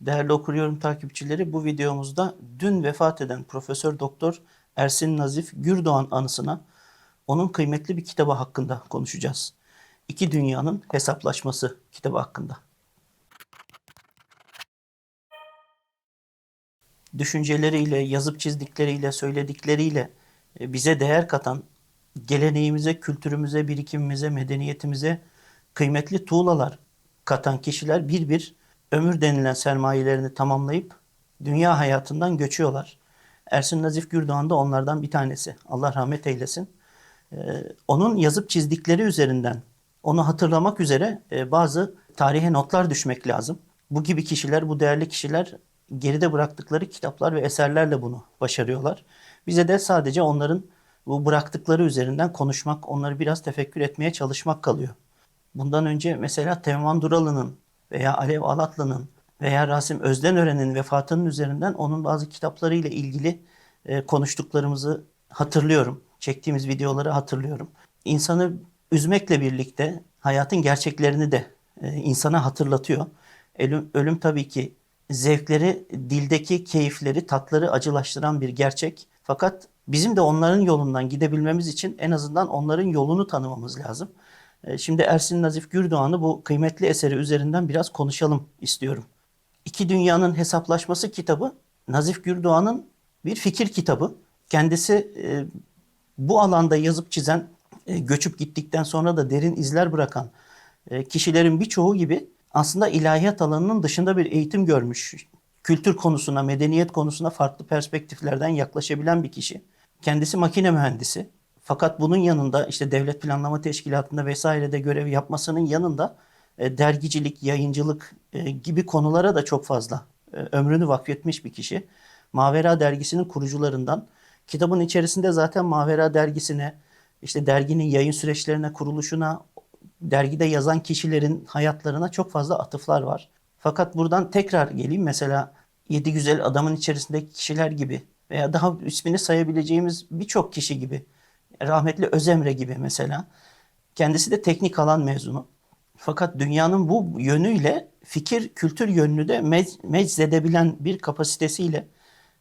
Değerli okuyorum takipçileri bu videomuzda dün vefat eden Profesör Doktor Ersin Nazif Gürdoğan anısına onun kıymetli bir kitabı hakkında konuşacağız. İki Dünyanın Hesaplaşması kitabı hakkında. Düşünceleriyle, yazıp çizdikleriyle, söyledikleriyle e, bize değer katan, geleneğimize, kültürümüze, birikimimize, medeniyetimize kıymetli tuğlalar katan kişiler bir bir ömür denilen sermayelerini tamamlayıp dünya hayatından göçüyorlar. Ersin Nazif Gürdoğan da onlardan bir tanesi. Allah rahmet eylesin. Ee, onun yazıp çizdikleri üzerinden onu hatırlamak üzere e, bazı tarihe notlar düşmek lazım. Bu gibi kişiler, bu değerli kişiler geride bıraktıkları kitaplar ve eserlerle bunu başarıyorlar. Bize de sadece onların bu bıraktıkları üzerinden konuşmak, onları biraz tefekkür etmeye çalışmak kalıyor. Bundan önce mesela Teoman Duralı'nın veya Alev Alatlı'nın veya Rasim Özdenören'in vefatının üzerinden onun bazı kitaplarıyla ilgili e, konuştuklarımızı hatırlıyorum. Çektiğimiz videoları hatırlıyorum. İnsanı üzmekle birlikte hayatın gerçeklerini de e, insana hatırlatıyor. Ölüm, ölüm tabii ki zevkleri, dildeki keyifleri, tatları acılaştıran bir gerçek. Fakat bizim de onların yolundan gidebilmemiz için en azından onların yolunu tanımamız lazım. E, Şimdi Ersin Nazif Gürdoğan'ı bu kıymetli eseri üzerinden biraz konuşalım istiyorum. İki Dünyanın Hesaplaşması kitabı Nazif Gürdoğan'ın bir fikir kitabı. Kendisi e, bu alanda yazıp çizen, e, göçüp gittikten sonra da derin izler bırakan kişilerin birçoğu gibi aslında ilahiyat alanının dışında bir eğitim görmüş. Kültür konusuna, medeniyet konusuna farklı perspektiflerden yaklaşabilen bir kişi. Kendisi makine mühendisi. Fakat bunun yanında işte devlet planlama teşkilatında vesairede görev yapmasının yanında e, dergicilik, yayıncılık e, gibi konulara da çok fazla e, ömrünü vakfetmiş bir kişi. Mavera dergisinin kurucularından. Kitabın içerisinde zaten Mavera dergisine, işte derginin yayın süreçlerine, kuruluşuna, dergide yazan kişilerin hayatlarına çok fazla atıflar var. Fakat buradan tekrar geleyim mesela Yedi Güzel Adamın içerisindeki kişiler gibi veya daha ismini sayabileceğimiz birçok kişi gibi rahmetli Özemre gibi mesela. Kendisi de teknik alan mezunu. Fakat dünyanın bu yönüyle fikir, kültür yönünü de mec- meczedebilen bir kapasitesiyle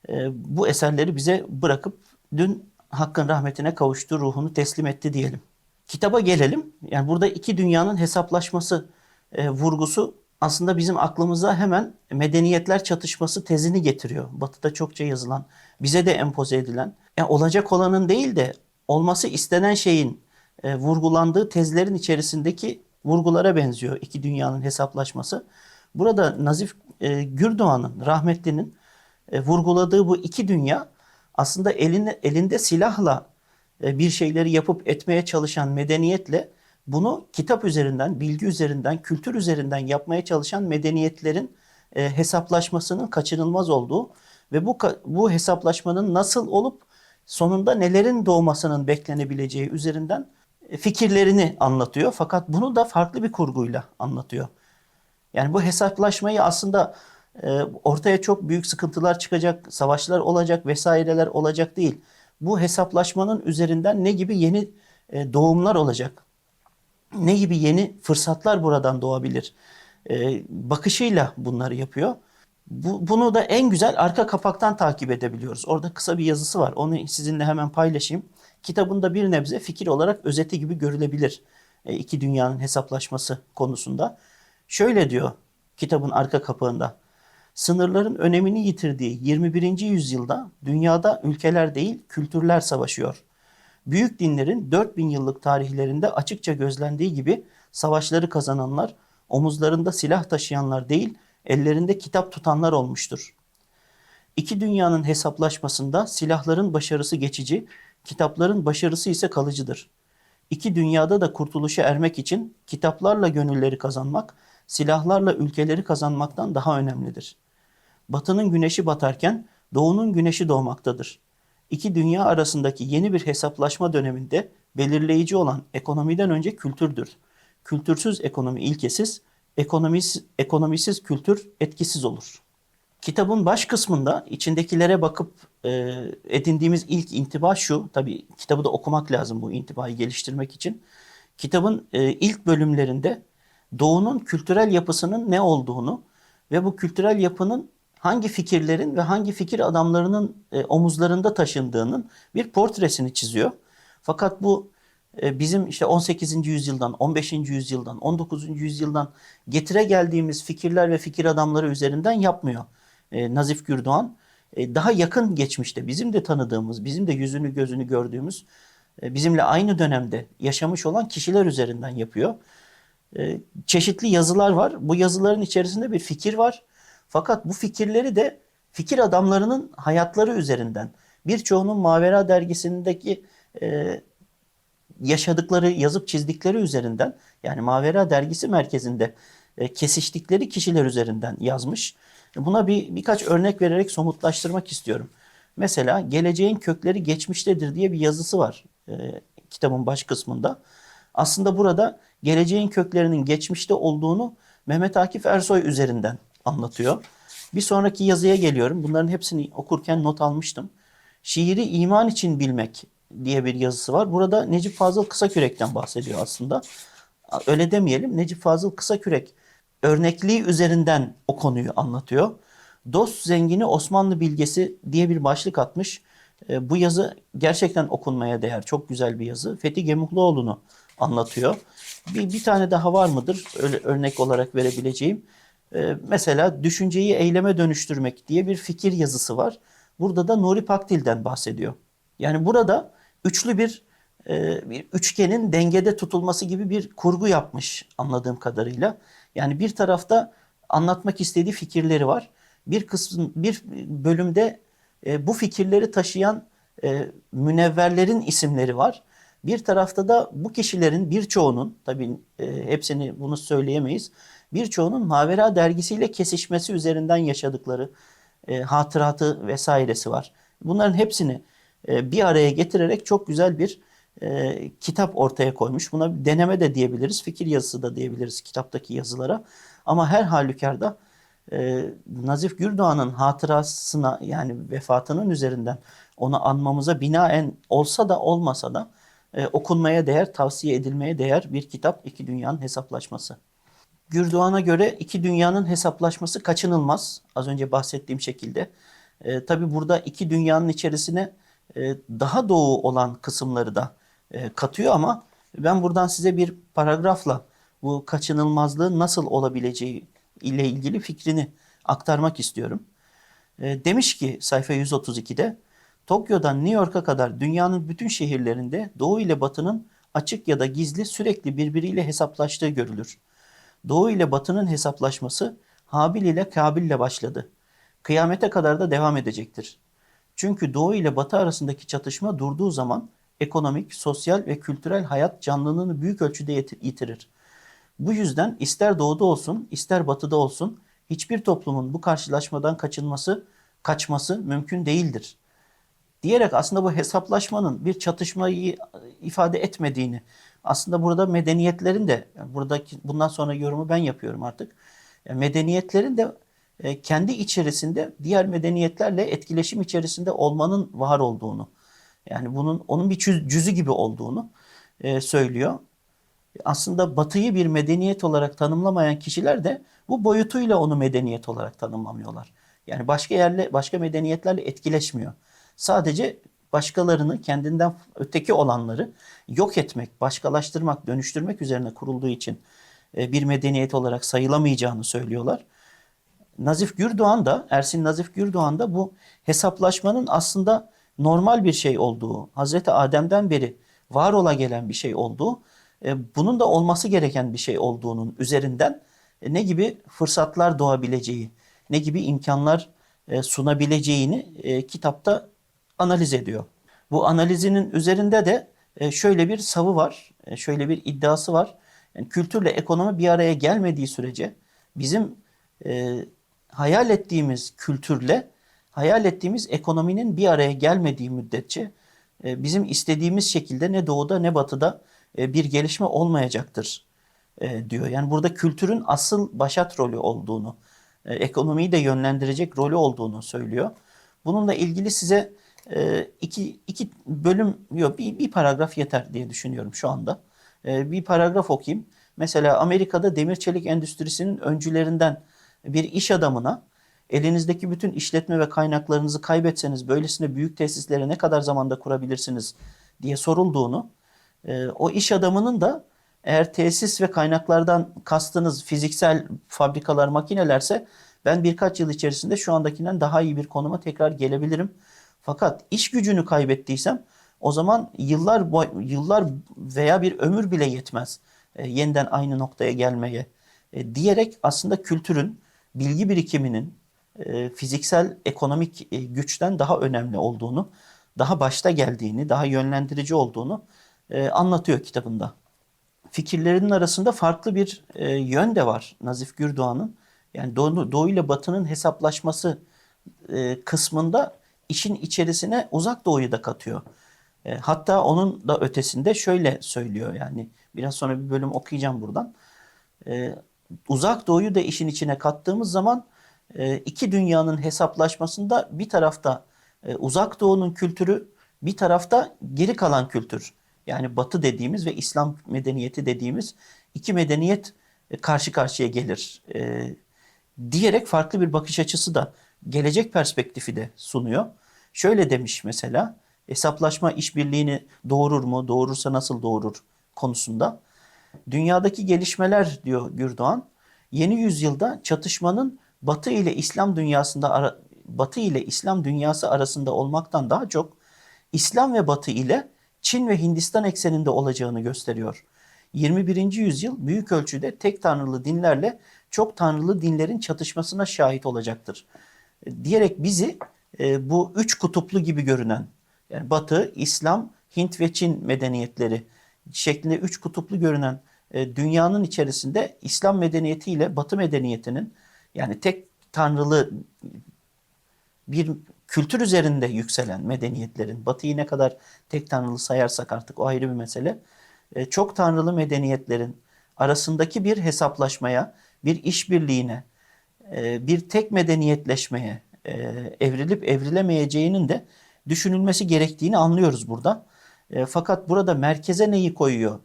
e, bu eserleri bize bırakıp dün Hakk'ın rahmetine kavuştu, ruhunu teslim etti diyelim. Kitaba gelelim. Yani burada iki dünyanın hesaplaşması e, vurgusu aslında bizim aklımıza hemen medeniyetler çatışması tezini getiriyor. Batı'da çokça yazılan, bize de empoze edilen. Yani olacak olanın değil de olması istenen şeyin e, vurgulandığı tezlerin içerisindeki vurgulara benziyor iki dünyanın hesaplaşması. Burada Nazif e, Gürdoğan'ın, rahmetlinin e, vurguladığı bu iki dünya aslında elinde, elinde silahla e, bir şeyleri yapıp etmeye çalışan medeniyetle bunu kitap üzerinden, bilgi üzerinden, kültür üzerinden yapmaya çalışan medeniyetlerin e, hesaplaşmasının kaçınılmaz olduğu ve bu bu hesaplaşmanın nasıl olup sonunda nelerin doğmasının beklenebileceği üzerinden e, fikirlerini anlatıyor. Fakat bunu da farklı bir kurguyla anlatıyor. Yani bu hesaplaşmayı aslında e, ortaya çok büyük sıkıntılar çıkacak, savaşlar olacak, vesaireler olacak değil. Bu hesaplaşmanın üzerinden ne gibi yeni e, doğumlar olacak? Ne gibi yeni fırsatlar buradan doğabilir? Bakışıyla bunları yapıyor. Bu, bunu da en güzel arka kapaktan takip edebiliyoruz. Orada kısa bir yazısı var. Onu sizinle hemen paylaşayım. Kitabında bir nebze fikir olarak özeti gibi görülebilir. E, iki dünyanın hesaplaşması konusunda. Şöyle diyor kitabın arka kapağında. Sınırların önemini yitirdiği 21. yüzyılda dünyada ülkeler değil kültürler savaşıyor. Büyük dinlerin 4000 yıllık tarihlerinde açıkça gözlendiği gibi savaşları kazananlar omuzlarında silah taşıyanlar değil ellerinde kitap tutanlar olmuştur. İki dünyanın hesaplaşmasında silahların başarısı geçici, kitapların başarısı ise kalıcıdır. İki dünyada da kurtuluşa ermek için kitaplarla gönülleri kazanmak, silahlarla ülkeleri kazanmaktan daha önemlidir. Batının güneşi batarken doğunun güneşi doğmaktadır. İki dünya arasındaki yeni bir hesaplaşma döneminde belirleyici olan ekonomiden önce kültürdür. Kültürsüz ekonomi ilkesiz, ekonomisiz, ekonomisiz kültür etkisiz olur. Kitabın baş kısmında içindekilere bakıp e, edindiğimiz ilk intiba şu. Tabii kitabı da okumak lazım bu intibayı geliştirmek için. Kitabın e, ilk bölümlerinde doğunun kültürel yapısının ne olduğunu ve bu kültürel yapının hangi fikirlerin ve hangi fikir adamlarının e, omuzlarında taşındığının bir portresini çiziyor. Fakat bu bizim işte 18. yüzyıldan, 15. yüzyıldan, 19. yüzyıldan getire geldiğimiz fikirler ve fikir adamları üzerinden yapmıyor. E, Nazif Gürdoğan e, daha yakın geçmişte bizim de tanıdığımız, bizim de yüzünü gözünü gördüğümüz, e, bizimle aynı dönemde yaşamış olan kişiler üzerinden yapıyor. E, çeşitli yazılar var. Bu yazıların içerisinde bir fikir var. Fakat bu fikirleri de fikir adamlarının hayatları üzerinden birçoğunun Mavera dergisindeki e, yaşadıkları, yazıp çizdikleri üzerinden yani Mavera dergisi merkezinde e, kesiştikleri kişiler üzerinden yazmış. Buna bir birkaç örnek vererek somutlaştırmak istiyorum. Mesela geleceğin kökleri geçmiştedir diye bir yazısı var e, kitabın baş kısmında. Aslında burada geleceğin köklerinin geçmişte olduğunu Mehmet Akif Ersoy üzerinden anlatıyor. Bir sonraki yazıya geliyorum. Bunların hepsini okurken not almıştım. Şiiri iman için bilmek diye bir yazısı var. Burada Necip Fazıl Kısakürek'ten bahsediyor aslında. Öyle demeyelim. Necip Fazıl Kısakürek örnekliği üzerinden o konuyu anlatıyor. Dost zengini Osmanlı bilgesi diye bir başlık atmış. E, bu yazı gerçekten okunmaya değer. Çok güzel bir yazı. Fethi Gemuhluoğlu'nu anlatıyor. Bir, bir tane daha var mıdır öyle örnek olarak verebileceğim? E, mesela düşünceyi eyleme dönüştürmek diye bir fikir yazısı var. Burada da Nuri Pakdil'den bahsediyor. Yani burada üçlü bir, e, bir üçgenin dengede tutulması gibi bir kurgu yapmış anladığım kadarıyla. Yani bir tarafta anlatmak istediği fikirleri var. Bir kısım bir bölümde e, bu fikirleri taşıyan e, münevverlerin isimleri var. Bir tarafta da bu kişilerin birçoğunun tabii e, hepsini bunu söyleyemeyiz. Birçoğunun Mavera dergisiyle kesişmesi üzerinden yaşadıkları hatıratı vesairesi var. Bunların hepsini bir araya getirerek çok güzel bir e, kitap ortaya koymuş. Buna bir deneme de diyebiliriz, fikir yazısı da diyebiliriz kitaptaki yazılara. Ama her halükarda e, Nazif Gürdoğan'ın hatırasına yani vefatının üzerinden onu anmamıza binaen olsa da olmasa da e, okunmaya değer, tavsiye edilmeye değer bir kitap İki Dünyanın Hesaplaşması. Gürdoğan'a göre iki dünyanın hesaplaşması kaçınılmaz. Az önce bahsettiğim şekilde. E, Tabi burada iki dünyanın içerisine e, daha doğu olan kısımları da e, katıyor ama ben buradan size bir paragrafla bu kaçınılmazlığın nasıl olabileceği ile ilgili fikrini aktarmak istiyorum. E, demiş ki sayfa 132'de Tokyo'dan New York'a kadar dünyanın bütün şehirlerinde Doğu ile Batı'nın açık ya da gizli sürekli birbiriyle hesaplaştığı görülür. Doğu ile Batı'nın hesaplaşması Habil ile Kabil ile başladı. Kıyamete kadar da devam edecektir. Çünkü Doğu ile Batı arasındaki çatışma durduğu zaman ekonomik, sosyal ve kültürel hayat canlılığını büyük ölçüde yitirir. Bu yüzden ister doğuda olsun, ister batıda olsun hiçbir toplumun bu karşılaşmadan kaçınması, kaçması mümkün değildir. Diyerek aslında bu hesaplaşmanın bir çatışmayı ifade etmediğini, aslında burada medeniyetlerin de, buradaki bundan sonra yorumu ben yapıyorum artık. Medeniyetlerin de e, kendi içerisinde diğer medeniyetlerle etkileşim içerisinde olmanın var olduğunu, yani bunun onun bir cüzü gibi olduğunu e, söylüyor. Aslında Batı'yı bir medeniyet olarak tanımlamayan kişiler de bu boyutuyla onu medeniyet olarak tanımlamıyorlar. Yani başka yerle, başka medeniyetlerle etkileşmiyor. Sadece başkalarını kendinden öteki olanları yok etmek, başkalaştırmak, dönüştürmek üzerine kurulduğu için e, bir medeniyet olarak sayılamayacağını söylüyorlar. Nazif Gürdoğan da, Ersin Nazif Gürdoğan da bu hesaplaşmanın aslında normal bir şey olduğu, Hazreti Adem'den beri var ola gelen bir şey olduğu, e, bunun da olması gereken bir şey olduğunun üzerinden e, ne gibi fırsatlar doğabileceği, ne gibi imkanlar e, sunabileceğini kitapta analiz ediyor. Bu analizinin üzerinde de şöyle bir savı var, şöyle bir iddiası var. Yani kültürle ekonomi bir araya gelmediği sürece bizim hayal ettiğimiz kültürle hayal ettiğimiz ekonominin bir araya gelmediği müddetçe e, bizim istediğimiz şekilde ne doğuda ne batıda e, bir gelişme olmayacaktır e, diyor. Yani burada kültürün asıl başat rolü olduğunu, ekonomiyi de yönlendirecek rolü olduğunu söylüyor. Bununla ilgili size iki, iki bölüm, yok bir, bir paragraf yeter diye düşünüyorum şu anda. Bir paragraf okuyayım. Mesela Amerika'da demir çelik endüstrisinin öncülerinden bir iş adamına elinizdeki bütün işletme ve kaynaklarınızı kaybetseniz böylesine büyük tesislere ne kadar zamanda kurabilirsiniz diye sorulduğunu e, o iş adamının da eğer tesis ve kaynaklardan kastınız fiziksel fabrikalar, makinelerse ben birkaç yıl içerisinde şu andakinden daha iyi bir konuma tekrar gelebilirim. Fakat iş gücünü kaybettiysem o zaman yıllar yıllar veya bir ömür bile yetmez e, yeniden aynı noktaya gelmeye E, diyerek aslında kültürün, bilgi birikiminin e, fiziksel ekonomik e, güçten daha önemli olduğunu, daha başta geldiğini, daha yönlendirici olduğunu e, anlatıyor kitabında. Fikirlerinin arasında farklı bir yön de var Nazif Gürdoğan'ın. Yani Doğu, Doğu ile Batı'nın hesaplaşması kısmında işin içerisine Uzak Doğu'yu da katıyor. Hatta onun da ötesinde şöyle söylüyor yani biraz sonra bir bölüm okuyacağım buradan. Uzak Doğu'yu da işin içine kattığımız zaman e, iki dünyanın hesaplaşmasında bir tarafta e, Uzak Doğu'nun kültürü, bir tarafta geri kalan kültür. Yani Batı dediğimiz ve İslam medeniyeti dediğimiz iki medeniyet e, karşı karşıya gelir. Diyerek farklı bir bakış açısı da gelecek perspektifi de sunuyor. Şöyle demiş mesela, hesaplaşma işbirliğini doğurur mu, doğurursa nasıl doğurur konusunda. Dünyadaki gelişmeler diyor Gürdoğan, yeni yüzyılda çatışmanın Batı ile İslam dünyasında Batı ile İslam dünyası arasında olmaktan daha çok İslam ve Batı ile Çin ve Hindistan ekseninde olacağını gösteriyor. 21. yüzyıl büyük ölçüde tek tanrılı dinlerle çok tanrılı dinlerin çatışmasına şahit olacaktır. Diyerek bizi e, bu üç kutuplu gibi görünen yani Batı, İslam, Hint ve Çin medeniyetleri şeklinde üç kutuplu görünen e, dünyanın içerisinde İslam medeniyeti ile Batı medeniyetinin yani tek tanrılı bir kültür üzerinde yükselen medeniyetlerin, Batı'yı ne kadar tek tanrılı sayarsak artık o ayrı bir mesele, e, çok tanrılı medeniyetlerin arasındaki bir hesaplaşmaya, bir işbirliğine, e, bir tek medeniyetleşmeye e, evrilip evrilemeyeceğinin de düşünülmesi gerektiğini anlıyoruz burada. E, Fakat burada merkeze neyi koyuyor?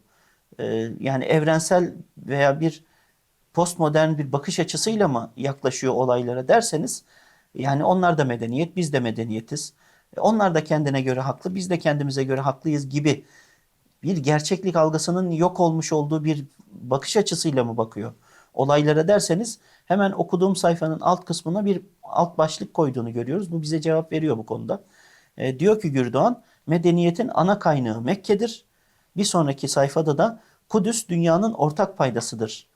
E, Yani evrensel veya bir postmodern bir bakış açısıyla mı yaklaşıyor olaylara derseniz yani onlar da medeniyet, biz de medeniyetiz. E, Onlar da kendine göre haklı, biz de kendimize göre haklıyız gibi bir gerçeklik algısının yok olmuş olduğu bir bakış açısıyla mı bakıyor olaylara derseniz hemen okuduğum sayfanın alt kısmına bir alt başlık koyduğunu görüyoruz. Bu bize cevap veriyor bu konuda. E, diyor ki Gürdoğan, medeniyetin ana kaynağı Mekke'dir. Bir sonraki sayfada da Kudüs dünyanın ortak paydasıdır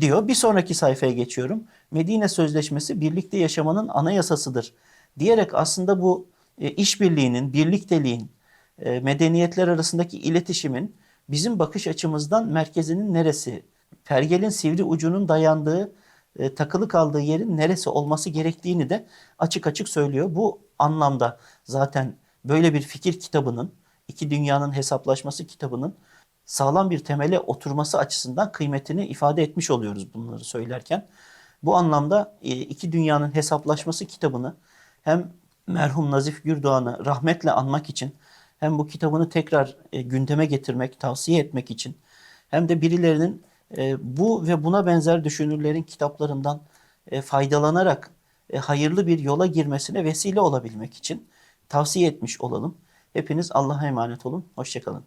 diyor. Bir sonraki sayfaya geçiyorum. Medine Sözleşmesi birlikte yaşamanın anayasasıdır. Diyerek aslında bu e, işbirliğinin, birlikteliğin, e, medeniyetler arasındaki iletişimin bizim bakış açımızdan merkezinin neresi, pergelin sivri ucunun dayandığı, e, takılı kaldığı yerin neresi olması gerektiğini de açık açık söylüyor. Bu anlamda zaten böyle bir fikir kitabının, iki dünyanın hesaplaşması kitabının sağlam bir temele oturması açısından kıymetini ifade etmiş oluyoruz bunları söylerken. Bu anlamda e, iki dünyanın hesaplaşması kitabını hem merhum Nazif Gürdoğan'ı rahmetle anmak için hem bu kitabını tekrar e, gündeme getirmek, tavsiye etmek için hem de birilerinin e, bu ve buna benzer düşünürlerin kitaplarından faydalanarak hayırlı bir yola girmesine vesile olabilmek için tavsiye etmiş olalım. Hepiniz Allah'a emanet olun. Hoşçakalın.